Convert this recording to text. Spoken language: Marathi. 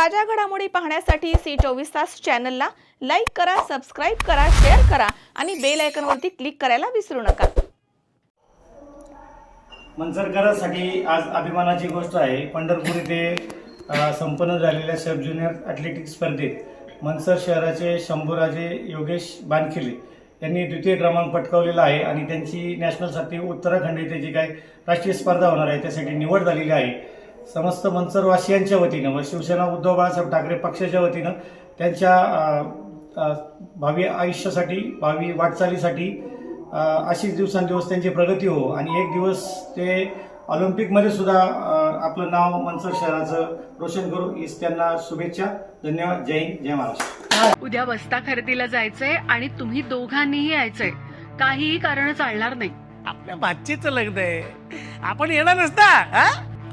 ताज्या घडामोडी पाहण्यासाठी सी चोवीस तास चॅनलला लाईक करा सबस्क्राईब करा शेअर करा आणि बेल आयकॉनवरती क्लिक करायला विसरू नका. मंचरकरांसाठी आज अभिमानाची गोष्ट आहे. पंढरपूर येथे संपन्न झालेल्या सब ज्युनियर ॲथलेटिक स्पर्धेत मनसर शहराचे शंभूराजे योगेश बानखिले यांनी द्वितीय क्रमांक पटकावलेला आहे आणि त्यांची नॅशनलसाठी उत्तराखंड येथे जी काय राष्ट्रीय स्पर्धा होणार आहे त्यासाठी निवड झालेली आहे. समस्त मनसरवासियांच्या वतीनं व शिवसेना उद्धव बाळासाहेब ठाकरे पक्षाच्या वतीनं त्यांच्या भावी आयुष्यासाठी भावी वाटचालीसाठी अशीच दिवसांदिवस त्यांची प्रगती हो. आणि एक दिवस ते ऑलिम्पिकमध्ये सुद्धा आपलं नाव मनसर शहराचं रोशन करू हीच त्यांना शुभेच्छा. धन्यवाद. जय हिंद. जय महाराष्ट्र. उद्या बस्ता खरेदीला जायचंय आणि तुम्ही दोघांनीही यायचंय. काहीही कारण चालणार नाही. आपल्या भाचीचं लग्न आहे. आपण येणार नसता